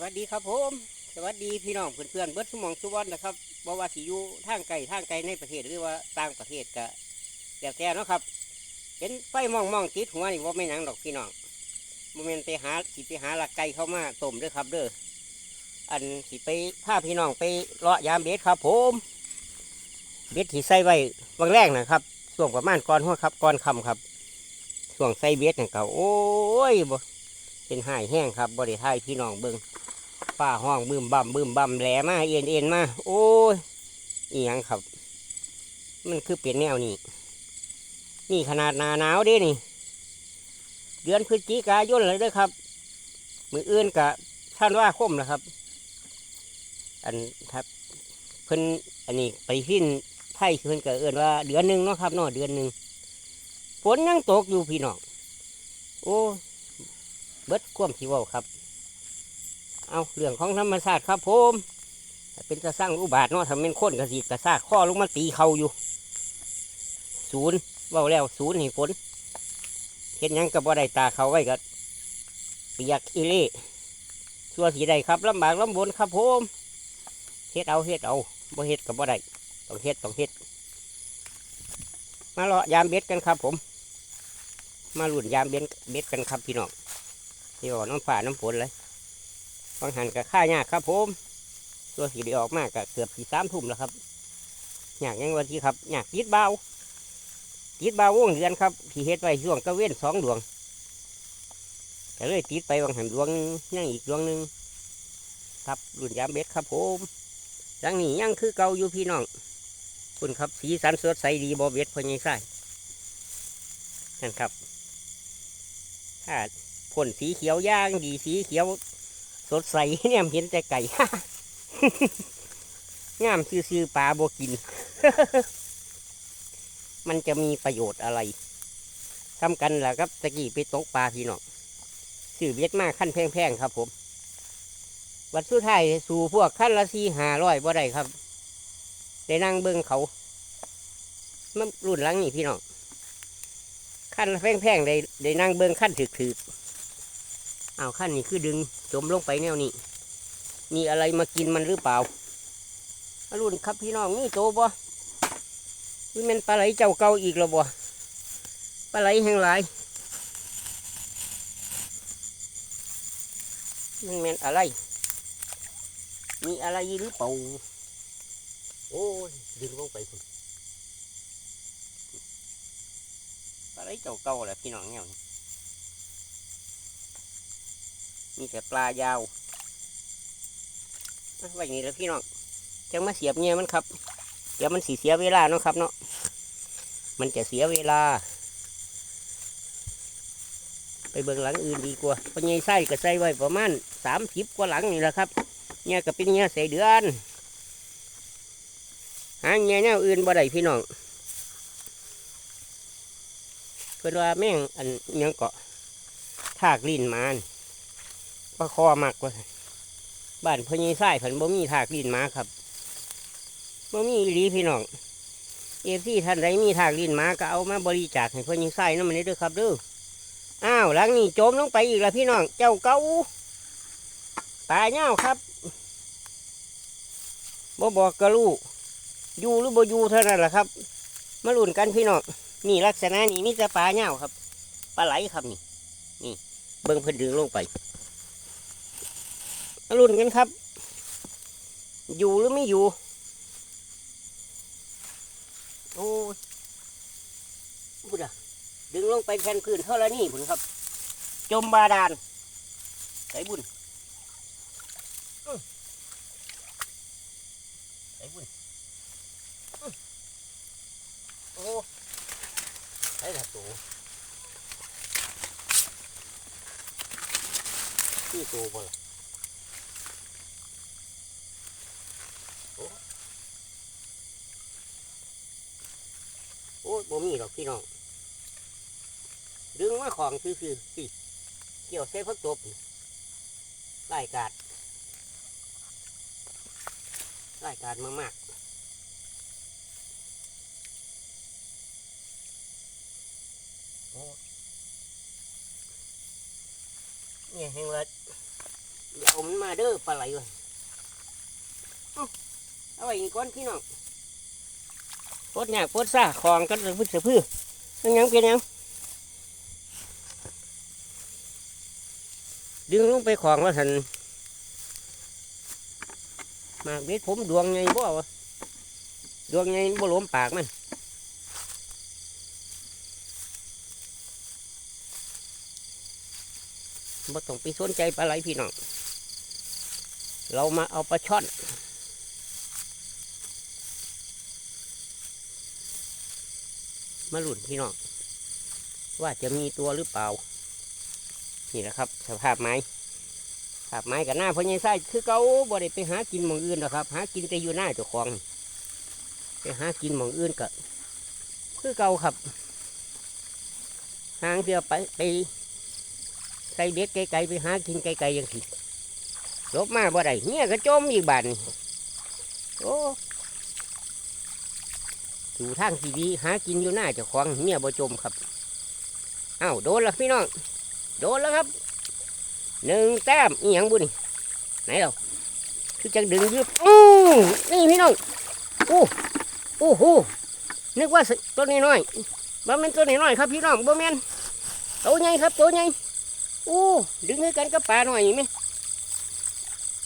สวัสดีครับผม สวัสดีพี่น้องเพื่อนๆเบิร์ดสมองสุวรรณนะครับบ่ว่าสิอยู่ทางไกลทางไกลในประเทศหรือว่าต่างประเทศก็แล้วแต่เนาะครับ เห็นไฟมองมองติดหัวนี่ว่าไม่นหนังดอกพี่น้องโมเมนต์ไปหาสิไปหาหลักไก่เข้ามาต้มด้อครับเด้ออันสิไปพาพี่น้องไปเลาะยามเบ็ดครับ ผม เบ็ดที่ใส่ไว้วังแรกนะครับช่วงประมาณก่อนหัวครับก่อนคำครับช่วงใส่เบ็ดนี่ก็โอ้ยบ่เป็นหายแห้งครับบริทายพี่น้องเบิ่ง ป้าห้องบึมบั่มบึมบั่มแหลมาเอ็นเอ็นมาโอ้ยอียงครับ มันคือเปลี่ยนแนวนี่นี่ขนาดหนาหนาวด้นี่ เดือนพฤศจิกายนเลยด้อครับ มืออื่นกะท่านว่าคมนะครับ อันครับเพิ่นอันนี้ไปพินไทยเพิ่นก็เอินว่าเดือนหนึ่งเนาะครับเนาะเดือนหนึ่งฝนยังตกอยู่พี่น้องโอ้เบิดความที่ว่าครับ เอาเรื่องของธรรมชาติครับผมเป็นตะสร้างอุบาทเนาะทำเป็นคนกระสีกระซากข้อลงมาตีเขาอยู่ศูนย์เว่าแล้วศูนย์ให้ฝนเห็นยังกับว่าได้ตาเขาไว้ก็เปียกอีเล่ชัวสีใดครับลำบากลำบนครับผมเฮ็ดเอาเฮ็ดเอาบ่เฮ็ดกับบ่ได้ต้องเฮ็ดต้องเฮ็ดมาเลาะยามเบ็ดกันครับผม มาหลุนยามเบ็ดเบ็ดกันครับพี่น้องที่ว่าน้ำฝ่าน้ำฝนเลย บางหันกับค่ายากครับผม ตัวสีได้ออกมากกับเกือบสี่สามทุ่มแล้วครับอยากยังวันที่ครับอยากติดเบาติดเบาวงเดือนครับที่เฮ็ดไว้ช่วงกระเว้นสองดวงก็เลยติดไปบางหันดวงยังอีกดวงหนึ่งครับรุ่นยามเบ็ดครับผมดังนี้ยังคือเก่าอยู่พี่น้องคุณครับสีสันสดใสดีบอเบ็ดพอยังใส่นั่นครับถ้าพ่นสีเขียวย่างดีสีเขียว สดใสเนี่ยเห็นแต่ไก่งามซื่อๆปลาบกิน มันจะมีประโยชน์อะไรทำกันหละครับตะกี้ไปตกปลาพี่น้องซื้อเบ็ดมากขั้นแพงๆครับ ผม วัดสุดท้ายสู่พวกขั้นละสี่ห้าร้อยบ่ได้ครับได้นั่งเบิ้งเขามันรุ่นหลังนี่พี่น้องขั้นแพงๆได้ได้นั่งเบิ้งขั้นถึกๆ อาขั้นนี้คือดึงจมลงไปแนวนี้ มีอะไรมากินมันหรือเปล่าอรุณครับพี่น้องนี่โตบ่นี่มันปลาไหลเจ้าเก่าอีกแล้วบ่ปลาไหลแห่งหลายมันเป็นอะไร มีอะไรหรือเปล่า โอ้ยดึงลงไปคุณปลาไหลเจ้าเก่าแหละพี่น้องเนี่ย มีแต่ปลายาวอะไว้อย่างนี้แล้วพี่น้องจังมาเสียบเงี้ยมันครับ เดี๋ยวมันสีเสียเวลาเนาะครับเนาะมันจะเสียเวลา ไปเบิ่งหลังอื่นดีกว่าเพราะเงี้ยไส้ก็ใส่ไว้ประมาณสามสิบกว่าหลังนี่แหละครับเงี้ยก็เป็นเงี้ยใส่เดือนหาเงี้ยแนวอื่นบ่ได้พี่น้องเพื่อนว่าแม่งอันยังเกาะทากลิ้นมาน ปลาคอมากกว่าบ้านพญีไส้ผันบ่มีถากลินมาครับบ่มีอีหลีพี่น้องเอฟซีท่านใดมีถากลินมาก็เอามาบริจาคให้พญีไส้นั่นมันนี้ด้วยครับด้ออ้าวหลังนี้จมลงไปอีกแล้วพี่น้อง เจ้าเก้าตายเงาครับบ่บอกกระลูกอยู่หรือบ่อยู่เท่านั้นแหละครับ มาลุ้นกันพี่น้องนี่ลักษณะนี้มีแต่ปลาเงาครับปลาไหลครับนี่นี่เบิ่งเพิ่นดึงลงไป มาลุ้นกันครับ อยู่หรือไม่อยู่ โอ้บุดะดึงลงไปแผ่นพื้นเท่าไรนี่ผุนครับ จมบาดาลใส่บุญอื้อใส่บุญอื้อโอ้ใส่ละตัวที่ตัวบ่ล่ะ โอ้ย บ่มีหรอกพี่น้อง ดึงมาของคือคือสิเกี่ยวเส้นพักตบไล่กาดไล่กาดมามากโอ้เนี่ยเห็นว่าอย่าเอามันมาเด้อปลาไหลเว้ยเอาไว้ก่อนพี่น้อง ปดเนี่ยปดซ่าของกันเลยพึ่งเสือพื้อเป็นหยังเป็นยังดึงลงไปของว่าสันมากเบ็ดผมดวงไงบ่วะดวงไงบ่ลวมปากมันบ่ต้องไปสนใจปลาไหลพี่น้อง เรามาเอาปลาช่อน มาหลุนพี่น้องว่าจะมีตัวหรือเปล่า นี่แหละครับ สภาพไม้สภาพไม้กับหน้าพญายไส้คือเขาบ่ได้ไปหากินหมองอื่นหรอกครับ หากินแต่อยู่หน้าเจ้าของไปหากินหมองอื่นก็คือเก่าครับหางเดียวไปไปใส่เบ็ดไกลๆไปหากินไกลๆยังสิลบมาบ่ได้เนี่ยก็จมอีกบานนี่โอ้ อยู่ทางทีวีหากินอยู่หน้าเจ้าของเนี่ยบ่จมครับอ้าวโดนแล้วพี่น้อง โดนแล้วครับหนึ่งแต้มอีหยังบุนี่ไหนเราคือจังดึงยืดอู้นี่พี่น้องอู้โอ้โหนึกว่าสิตัวนี้น้อยบ่แม่นตัวนี้น้อยครับพี่น้องบ่แม่นตัวใหญ่ครับตัวใหญ่โอ้ดึงให้กันกับปลาหน่อยไหม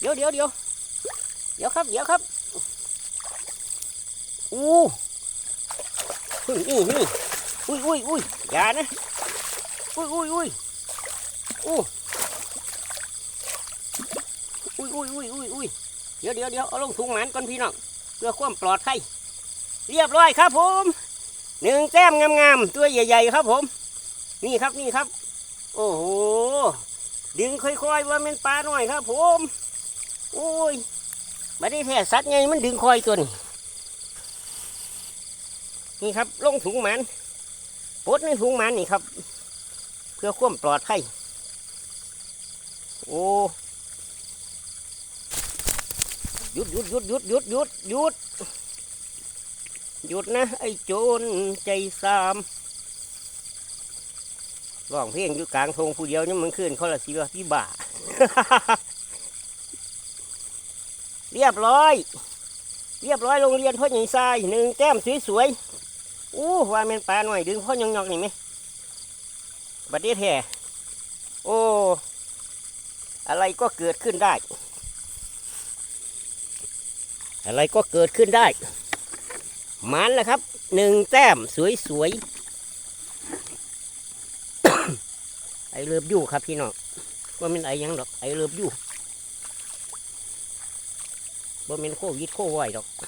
เดี๋ยวเดี๋ยวเดี๋ยวเดี๋ยวครับเดี๋ยวครับโอ้นี่นี่อุ้ยอุ้ยอุ้ยอย่านะอุ้ยอุ้ยอุ้ยโอ้อุ้ยอุ้ยอุ้ยอุ้ยอุ้ยเดี๋ยวเดี๋ยวเดี๋ยวเอาลงถุงหมันก่อนพี่น้องเพื่อความปลอดภัยเรียบร้อยครับผมหนึ่งแต้มงามๆตัวใหญ่ ๆ ครับผม นี่ครับนี่ครับ โอ้โหดึงค่อยๆว่ามันปลาหน่อยครับผม โอ้ยไม่ได้แท้สัตว์ไงมันดึงคอยตัวนี้ นี่ครับลงถุงหมันปดในถุงหมันนี่ครับ เพื่อความปลอดภัยโอ้หยุดหยุดหยุดหยุดหยุดหยุดหยุดหยุดนะ ไอ้โจรใจสามร้องเพลงอยู่กลางทงผู้เดียวนี่มันขึ้นเขาละสิว่าพี่บ่าเรียบร้อย เรียบร้อยโรงเรียนพ่อใหญ่ทรายหนึ่งแต้มสวยๆ อู้ว่าแม่นปลาหน่อยดึงพ่อยองๆนี่ไหมบัดเดียแท้โอ้ อะไรก็เกิดขึ้นได้ อะไรก็เกิดขึ้นได้หมันแล้วครับหนึ่งแต้มสวยๆไอเลิฟยู่ครับพี่น้องว่ามันไอยังดอกไอเลิฟยู่ว่ามันโควิดโคไวดอกไป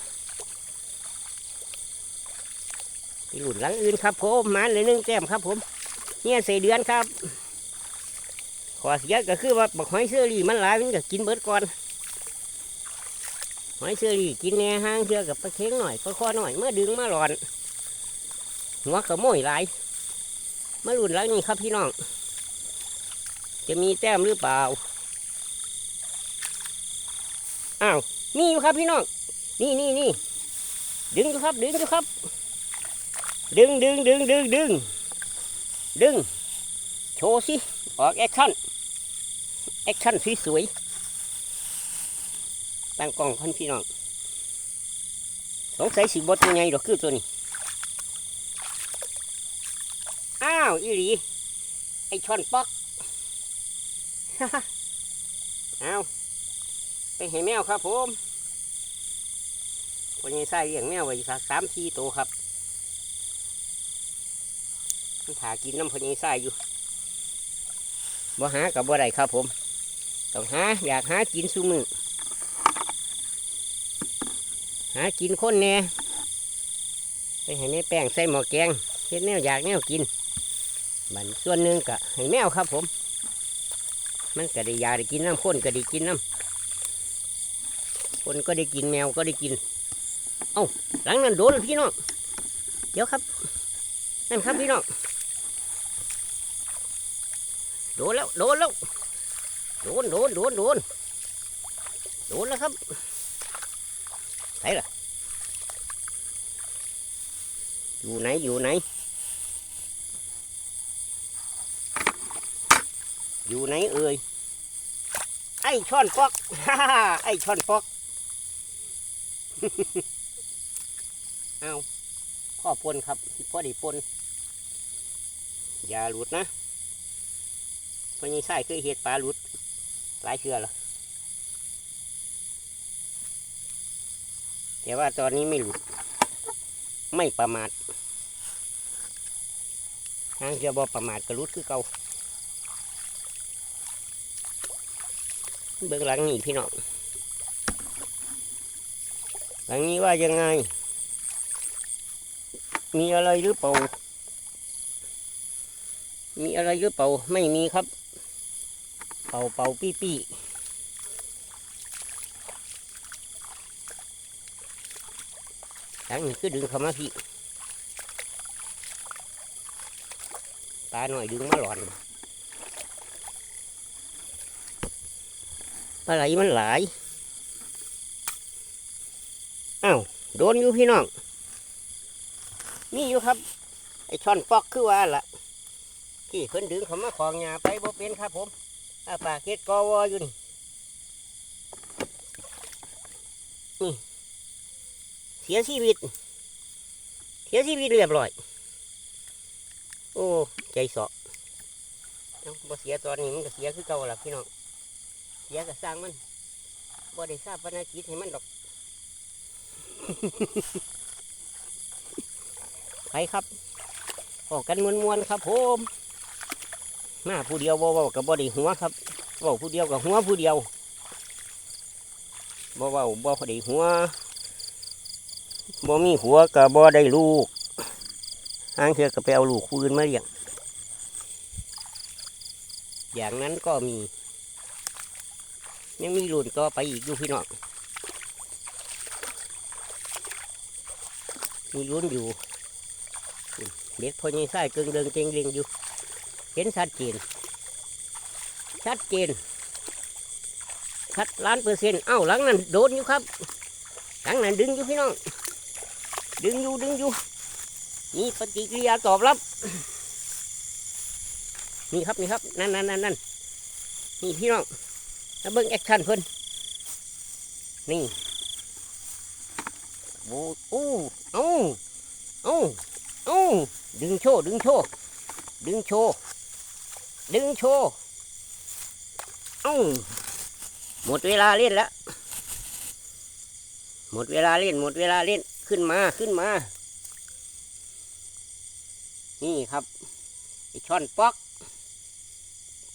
หลุนหลังอื่นครับผมมาเลยนึ่งแต้มครับ ผมเนี่ยใส่เดือนครับขอเสียก็คือว่าบักหอยเชอรี่มันหลายมันก็กินเบิดก่อนหอยเชอรี่กินแน่ห้างเชื่อกับปลาเค็งหน่อยปลาคอหน่อยเมื่อดึงมาหลอนหัวขโมยหลายมาหลุนหลังนี้ครับพี่น้อง จะมีแต้มหรือเปล่าอ้าวมีอยู่ครับพี่น้อง นี่นี่นี่ดึงอยู่ครับ ดึงอยู่ครับ ดึงดึงดึงดึงดึงดึง โชว์สิ ออกแอคชั่น แอคชั่นสวยๆตั้งกล้องคันพี่น้อง สงสัยสีบดยังไงดอกคือตัวนี้ อ้าว อีหลี ไอช่อนป๊อกเอาไปให้แมวครับผมคนยังใส่เลี้ยงแมวไว้สักสามสี่ตัวครับ ถากินน้ำพญายไส้อยู่บ่หากับบ่ได้ครับผม ต้องหาอยากหากินซุมือหากินคนแน่ไปให้แม่แป้งใส่หม้อแกงเฮ็ดแนวอยากแนวกินบันส่วนหนึ่งกะให้แมวครับผม มันก็ได้ยาได้กินน้ำคนก็ได้กินน้ำคนก็ได้กินแมวก็ได้กิน เอ้าหลังนั้นโดนพี่น้องเดี๋ยวครับ นั่นครับพี่น้อง โดนแล้ว โดนแล้ว โดน โดน โดน โดน โดนแล้วครับไหนล่ะ อยู่ไหน อยู่ไหน อยู่ไหนเอ่ย ไอ้ช่อนปอกฮ่าฮ่าไอ้ช่อนปอก เอาพ่อปนครับ พ่อดีปนอย่าหลุดนะ พอนี้ใส่เคยเห็ดปลาหลุดหลายเชือแล้วแต่ว่าตอนนี้ไม่หลุด ไม่ประมาททางเชือบ่ประมาทก็หลุดคือเก่าเบื้องหลังนี่พี่น้องหลังนี้ว่ายังไง มีอะไรหรือเปล่า มีอะไรหรือเปล่า ไม่มีครับ ป่าเป่าปี้ปี้หลังนี้คือดึงเข้ามาพี่ตาหน่อยดึงมาหลอนปลาไหลมันหลายอ้าวโดนอยู่พี่น้องนี่อยู่ครับ ไอช่อนปอกคือว่าล่ะที่เพิ่นดึงเขามาของยาไปบ่เป็นครับผม อาปากเฮ็ดกอวออยู่นี่นี่เสียชีวิต เสียชีวิตเรียบร้อย โอ้ใจสอ้าบ่เสียตอนนี้มันก็เสียคือเก่าละพี่น้องเสียก็สร้างมันบ่ได้ทราบปนกิจให้มันดอกไปครับออกกันมวนๆครับผม มาผู้เดียวบ่เว้ากับบ่ได้หัวครับเว้าผู้เดียวกับหัวผู้เดียวบ่เว้าบ่ได้หัวบ่มีหัวกับบ่ได้ลูกหางเถือก็ไปเอาลูกคืนมาเลี้ยงอย่างนั้นก็มี ยังมีรุ่นต่อไปอีกอยู่พี่น้องมีรุ่นอยู่เด็กพอยังใส่เกิงเดิงเจงเรียงอยู่ เห็นชัดเจนชัดเจนชัดล้านเปอร์เซ็นต์เอ้าหลังนั้นโดนอยู่ครับ หลังนั้นดึงอยู่พี่น้อง ดึงอยู่ดึงอยู่มีปฏิกิริยาตอบรับนี่ครับนี่ครับนั่นนั่นนั่นนั่นนี่พี่น้องแล้วเบิ้งแอคชั่นเพิ่นนี่โอ้โอ้เอ้าเอ้าอู้ดึงโชว์ดึงโชว์ดึงโชว์ ดึงโชว์อู้หมดเวลาเล่นแล้ว หมดเวลาเล่น หมดเวลาเล่นขึ้นมาขึ้นมา นี่ครับไอช่อนป๊อก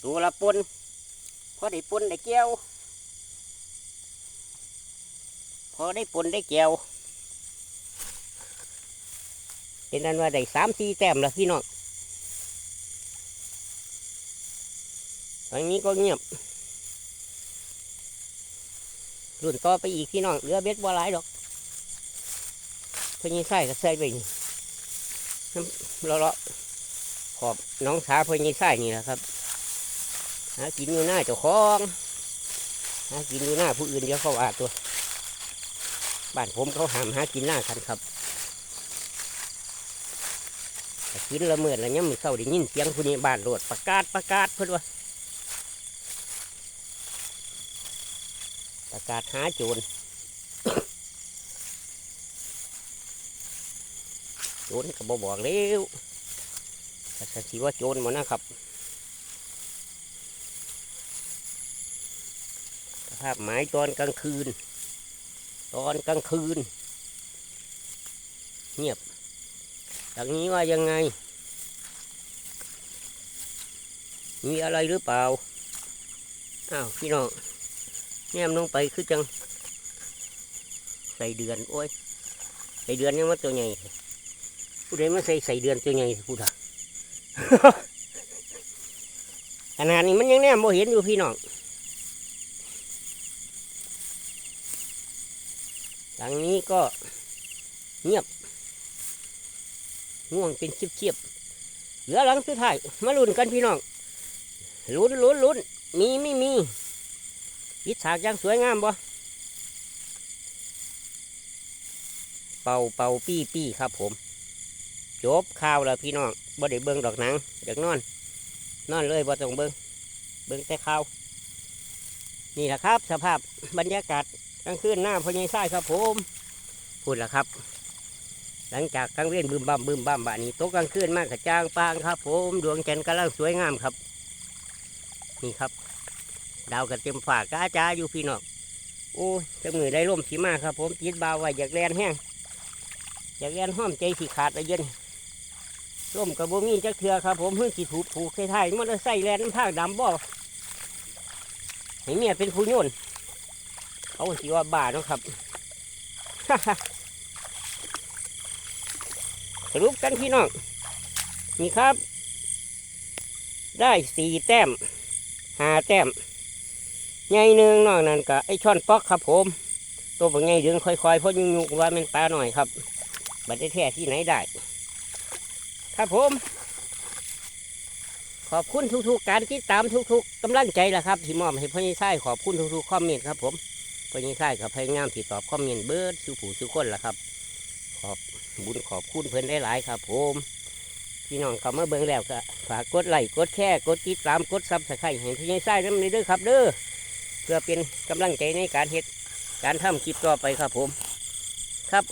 ตัวละปนพอได้ปนได้แก้วพอได้ปนได้แก้วเป็นนั้นว่าได้สามสี่แต้มแล้วพี่น้อง ทางนี้ก็เงียบรุ่นต่อไปอีกพี่น้องเหลือเบ็ดบัวหลายดอกเพื่อนยังใส่ก็ใส่ไปนี่น้ำเลาะๆขอบน้องสาเพื่อนยังใส่นี่แหละครับหากินอยู่หน้าเจ้าของหากินอยู่หน้าผู้อื่นเดี๋ยวเขาว่าตัวบ้านผมเขาหามหากินหน้ากันครับกินละเมิดแล้วยังมือเศร้าได้ยินเสียงผู้นี้บ้านโรดประกาศประกาศเพื่อนว่า ประกาศหาโจรโจรก็บบอกเร็วแต่สันสิว่าโจรมานะครับภาพหมายตอนกลางคืน ตอนกลางคืน เงียบจากนี้ว่ายังไง มีอะไรหรือเปล่า อ้าว พี่น้อง แนมลงไปคือจัง ใส่เดือนโอ้ยใส่เดือนยังมาตัวใหญ่ผู้ใดมาใส่ใส่เดือนตัวใหญ่พูดอะขนาดนี้มันยังแนมโมเห็นอยู่พี่น้องหลังนี้ก็เงียบง่วงเป็นเชียบๆเหลือหลังสุดท้ายมาลุ้นกันพี่น้องลุ้นลุ้นลุ้นมีไม่มี ยิดฉากยังสวยงามบ่เป่าเป่าปี้ปี้ครับผม จบข่าวแล้วพี่น้องบ่ได้เบิ่งดอกหนังอยากนอน นอนเลยบ่ต้องเบิ่งเบิ่งแต่ข่าวนี่แหละครับ สภาพบรรยากาศกลางคืนหน้าพญายไส้ครับผมพูดแล้วครับ หลังจากกลางเวียนบึมบัมบึมบัมบานี้โต๊ะกลางคืนมากกระจางปางครับ ผมดวงจันทร์กำลังสวยงามครับ นี่ครับ ดาวกระเต็มฝากกาจ้าอยู่พี่น้องโอ้จะมือได้ร่มสีมาครับ ผมติดบาวไว้อยากแลนแห้งอยากแลนห้อมใจสีขาดละเย็นร่มกระโบมีจักเถือครับ ผมเพิ่งสีถูกผูกไทยๆมอเตอร์ไซค์แลนน้าดำบ่ให้เมียเป็นผู้โยนเขาสิว่าบ้าเนาะครับสรุปกันพี่น้องนี่ครับ ได้สี่แต้มห้าแต้ม ใหญ่หนึ่งนอกนั้นก็ไอช่อนป๊อกครับผม ตัวบางใหญ่ดึงค่อยๆเพราะยุ่งๆว่าเป็นปลาหน่อยครับบัดได้แท้ที่ไหนได้ ครับผม ขอบคุณทุกๆ การติดตามทุกๆกำลังใจละครับที่มอบให้พ่อยิ่งไส้ขอบคุณทุกๆคอมเมนต์ครับผมพ่อยิ่งไส้กับพยายามติดตอบคอมเมนต์เบิร์ดสู่ผู้สู่คนละครับ ขอบบุญขอบคุณเพื่อนได้หลายครับ ผมพี่น้องเข้ามาเบิ่งแล้วก็ฝากกดไลค์กดแชร์กดติดตามกดซับสไครต์ให้พี่ใหญ่ไส้น้ำในเด้อครับเด้อ เพื่อเป็นกำลังใจในการเฮ็ดการทำคลิปต่อไปครับผม ครับ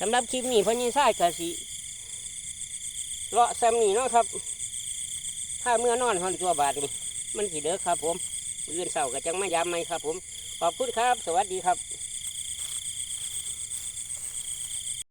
สำหรับคลิปนี้พี่ใช้กะสิเลาะแซมนี่เนาะครับ ถ้าเมื่อนอนหอนตัวบาดนี่มันสิเด้อครับผมเอื่นเสาร์ก็จังมายามไหมครับผม ขอบคุณครับ สวัสดีครับ